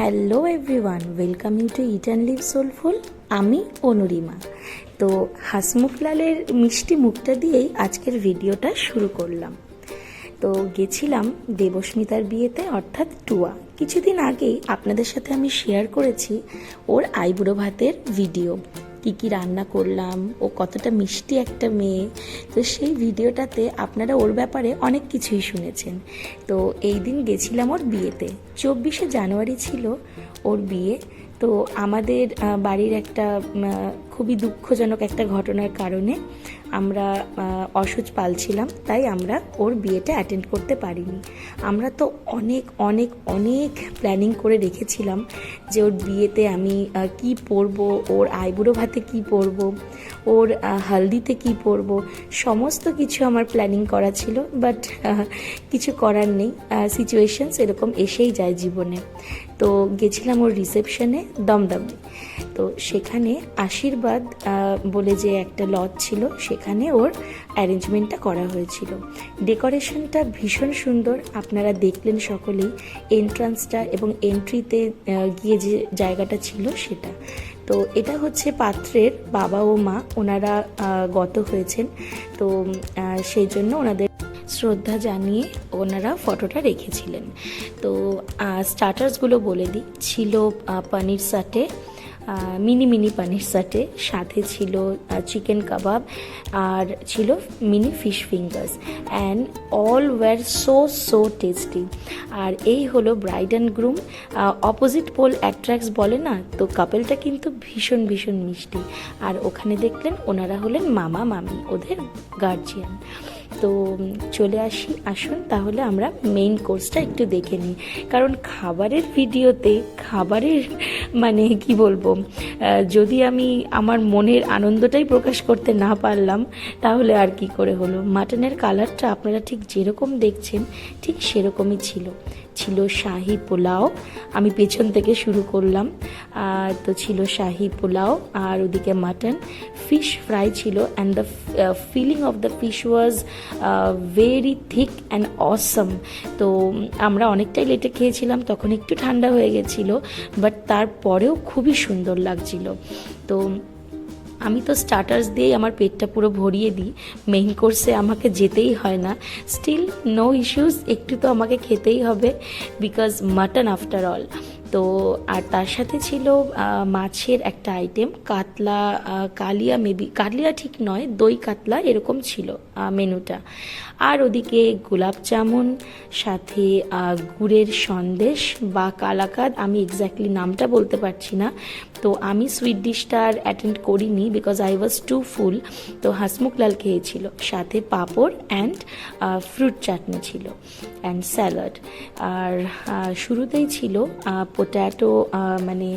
Hello everyone, welcome you to eat and live soulful আমি অনুরিমা। তো হাসমুখলালের মিষ্টি মুখটা দিয়েই আজকের ভিডিওটা শুরু করলাম। তো গেছিলাম দেবস্মিতার বিয়েতে, অর্থাৎ টুয়া। কিছুদিন আগেই আপনাদের সাথে আমি শেয়ার করেছি ওর আইবুড়ো ভাতের ভিডিও কী কী রান্না করলাম, ও কতটা মিষ্টি একটা মেয়ে, তো সেই ভিডিওটাতে আপনারা ওর ব্যাপারে অনেক কিছুই শুনেছেন। তো এই দিন গেছিলাম ওর বিয়েতে। চব্বিশে জানুয়ারি ছিল ওর বিয়ে। তো আমাদের বাড়ির একটা খুবই দুঃখজনক একটা ঘটনার কারণে আমরা অসুচ পালছিলাম, তাই আমরা ওর বিয়েটা অ্যাটেন্ড করতে পারিনি। আমরা তো অনেক অনেক অনেক প্ল্যানিং করে রেখেছিলাম যে ওর বিয়েতে আমি কি পরবো, ওর আইবুড়ো ভাতে কি পরবো, ওর হালদিতে কি পরবো, সমস্ত কিছু আমার প্ল্যানিং করা ছিল বাট কিছু করার নেই সিচুয়েশনস এরকম এসেই যায় জীবনে। তো গেছিলাম ওর রিসেপশনে দমদমে। তো সেখানে আশীর্বাদ আহ, বলে যে একটা লজ ছিল সেখানে ওর অ্যারেঞ্জমেন্টটা করা হয়েছিল। ডেকোরেশনটা ভীষণ সুন্দর। আপনারা দেখলেন সকলেই এন্ট্রান্সটা এবং এন্ট্রিতে গিয়ে যে জায়গাটা ছিল সেটা। তো এটা হচ্ছে পাত্রের বাবা ও মা ওনারা গত হয়েছেন। তো সেই জন্য ওনাদের শ্রদ্ধা জানিয়ে ওনারা ফটোটা রেখেছিলেন। তো স্টার্টার্সগুলো বলে দিই। ছিল পনির সাটে মিনি মিনি পানির সাটে সাথে ছিল চিকেন কাবাব আর ছিল mini fish fingers. And all were so so tasty আর এই হলো bride and groom opposite pole attracts বলে না, তো কাপেলটা কিন্তু ভীষণ ভীষণ মিষ্টি। আর ওখানে দেখলেন ওনারা হলেন মামা, মামি, ওদের গার্জিয়ান তো চলে আসি, আসুন তাহলে আমরা মেইন কোর্সটা একটু দেখে নিই। কারণ খাবারের ভিডিওতে, খাবারের মানে কি বলব যদি আমি আমার মনের আনন্দটাই প্রকাশ করতে না পারলাম, তাহলে আর কি করে হলো? মাটনের কালারটা আপনারা ঠিক যেরকম দেখছেন, ঠিক সেরকমই ছিল। ছিল শাহি পোলাও, আমি পেছন থেকে শুরু করলাম। আর তো ছিল শাহি পোলাও, আর ওদিকে মাটন। ফিশ ফ্রাই ছিল and the filling of the fish was very thick and awesome তো, আমরা অনেকটাই লেটে খেয়েছিলাম, তখন একটু ঠান্ডা হয়ে গেছিল বাট তারপরেও খুবই সুন্দর লাগছিল। তো, আমি তো স্টার্টার্স দিয়েই আমার পেটটা পুরো ভরিয়ে দিই মেইন কোর্সে আমাকে যেতেই হয় না। স্টিল নো ইস্যুস একটু তো আমাকে খেতেই হবে বিকজ মাটন আফটার অল তো আর তার সাথে ছিল মাছের একটা আইটেম কাতলা কালিয়া মেবি কালিয়া ঠিক নয়, দই কাতলা এরকম ছিল মেনুটা। আর ওদিকে গোলাপ জামুন, সাথে গুড়ের সন্দেশ বা কালাকাদ, আমি এক্স্যাক্টলি নামটা বলতে পারছি না তো আমি সুইট ডিশটা আর অ্যাটেন্ড করিনি because I was too full তো হাসমুখলাল খেয়েছিল। সাথে পাঁপড় অ্যান্ড ফ্রুট চাটনি ছিল অ্যান্ড স্যালাড আর শুরুতেই ছিল পোট্যাটো মানে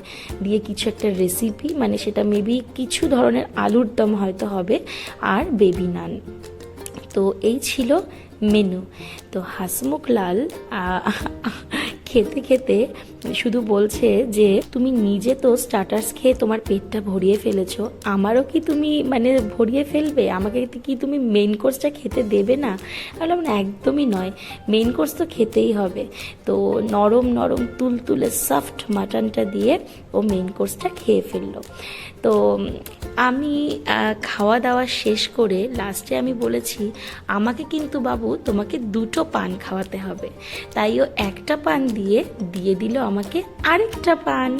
দিয়ে কিছু একটা রেসিপি মানে সেটা মেবি কিছু ধরনের আলুর দম হয়তো হবে, আর বেবি নান তো এই ছিল মেনু তো হাসমুখ লাল খেতে খেতে শুধু বলছে যে, তুমি নিজে তো স্টার্টার্স খেয়ে তোমার পেটটা ভরিয়ে ফেলেছো, আমারও কি তুমি মানে ভরিয়ে ফেলবে? আমাকে কি তুমি মেন কোর্সটা খেতে দেবে না? বললাম, একদমই নয় মেন কোর্স তো খেতেই হবে। তো নরম নরম তুলতুলে সফট মাটনটা দিয়ে ও মেন কোর্সটা খেয়ে ফেলল। তো আমি খাওয়া দাওয়া শেষ করে লাস্টে আমি বলেছি, আমাকে কিন্তু বাবু তোমাকে দুটো পান খাওয়াতে হবে। তাই ও একটা পান দিয়ে দিয়ে দিল আমাকে আরেকটা পান।